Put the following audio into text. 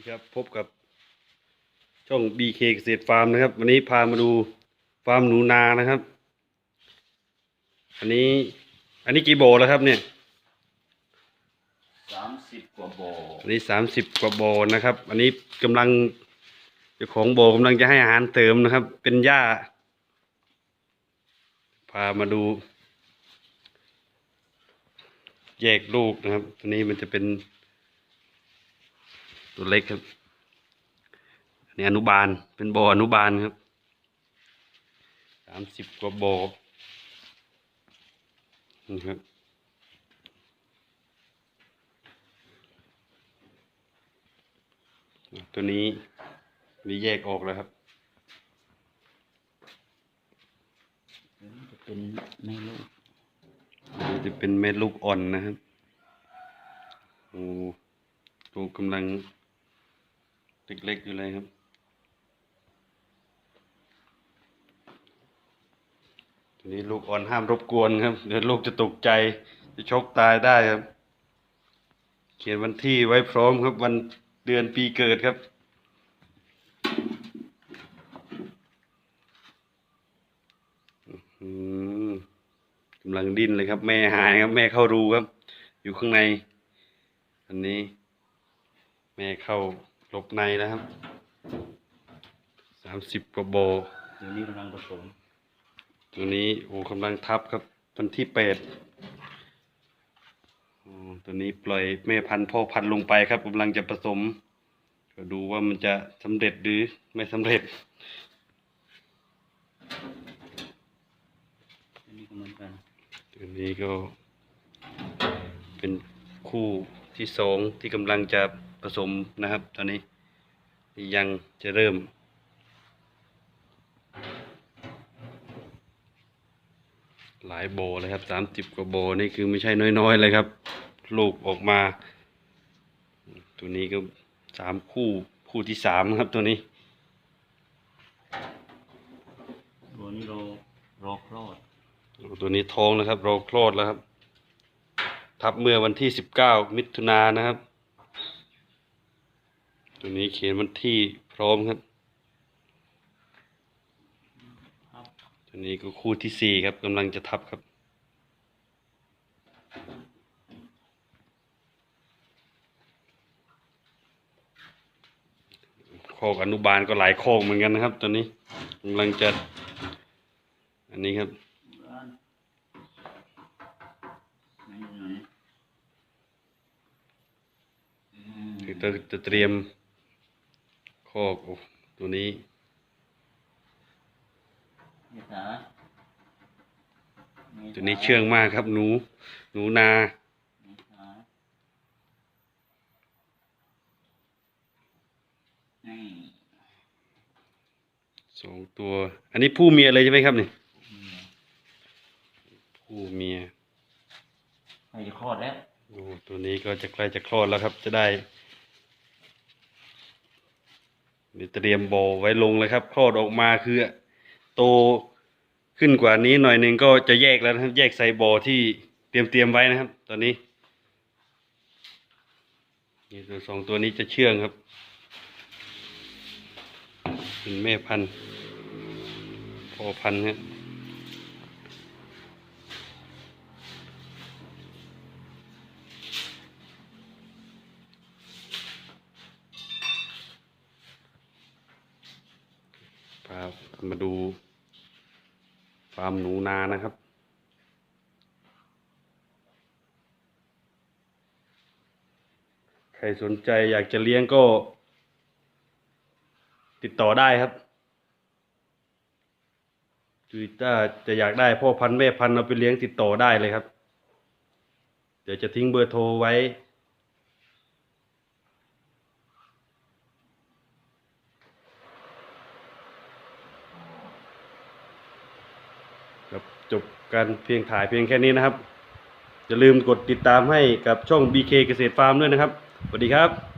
ดีครับพบกับช่อง BK เกษตรฟาร์มนะครับ วันนี้พามาดูฟาร์มหนูนานะครับ อันนี้ อันนี้กี่โบแล้วครับเนี่ยสามสิบกว่าโบอันนี้สามสิบกว่าโบนะครับ อันนี้กำลังเจ้าของโบกำลังจะให้อาหารเติมนะครับ เป็นหญ้า พามาดู แยกลูกนะครับ ตัวนี้มันจะเป็น ตัวเล็กครับอันนี้อนุบาลเป็นโบอนุบาลครับสามสิบกว่าโบนะครับตัวนี้มีแยกออกแล้วครับจะเป็นแม่ลูกนี่จะเป็นเม็ดลูกอ่อนนะครับโอ้ลูกกำลัง เล็กๆอยู่เลยครับตัวนี้ลูกอ่อนห้ามรบกวนครับ เดี๋ยวลูกจะตกใจ จะชกตายได้ครับ เขียนวันที่ไว้พร้อมครับ วันเดือนปีเกิดครับอืมกำลังดิ้นเลยครับ แม่หายครับ แม่เข้ารูครับ อยู่ข้างใน อันนี้ แม่เข้า หลบในแล้วครับสามสิบกว่าโบเดี๋ยวนี้กำลังผสม ตัวนี้โอ้กำลังทับครับวันที่แปดโอ้ตัวนี้ปล่อยแม่พันธุ์พ่อพันธุ์ลงไปครับกำลังจะผสม ก็ดูว่ามันจะสำเร็จหรือไม่สำเร็จอันนี้ก็เหมือนกันตัวนี้ก็เป็นคู่ ที่สองที่กำลังจะผสมนะครับ ตอนนี้ยังจะเริ่ม หลายโบเลยครับสามสิบกว่าโบนี่คือไม่ใช่น้อยๆเลยครับ ลูกออกมา ตัวนี้ก็สามคู่คู่ที่สามครับตัวนี้ ตัวนี้เรารอคลอด ตัวนี้ท้องแล้วครับเราคลอดแล้วครับ ทับเมื่อวันที่สิบเก้ามิถุนายนนะครับ ตัวนี้เขียนวันที่พร้อมครับ ตัวนี้ก็คู่ที่สี่ครับกำลังจะทับครับโคกอนุบาลก็หลายโคกเหมือนกันนะครับ ตัวนี้กำลังจะ อันนี้ครับ บ้านไหนไหนอืม คือ จะจะเตรียมคอกโอ้ตัวนี้เมษาเมษาตัวนี้เชื่องมากครับ หนู หนูนาเมษานี่สองตัว อันนี้ผู้เมียเลยใช่ไหมครับนี่อืมผู้เมียใกล้จะคลอดแล้วโอ้ตัวนี้ก็จะใกล้จะคลอดแล้วครับ จะได้ เดี๋ยวเตรียมโบไว้ลงเลยครับคลอดออกมาคือโตขึ้นกว่านี้หน่อยหนึ่งก็จะแยกแล้วนะครับ แยกใส่บ่อที่เตรียมเตรียมไว้นะครับ ตอนนี้นี่ตัวสองตัวนี้จะเชื่องครับเป็นแม่พันธุ์พ่อพันธุ์ครับ พามาดูฟาร์มหนูนานะครับ ใครสนใจอยากจะเลี้ยงก็ ติดต่อได้ครับคือถ้าจะอยากได้พ่อพันธุ์แม่พันธุ์เอาไปเลี้ยงติดต่อได้เลยครับ เดี๋ยวจะทิ้งเบอร์โทรไว้ กับจบการเพียงถ่ายเพียงแค่นี้นะครับอย่าลืมกดติดตามให้กับช่อง BK เกษตรฟาร์มด้วยนะครับสวัสดีครับ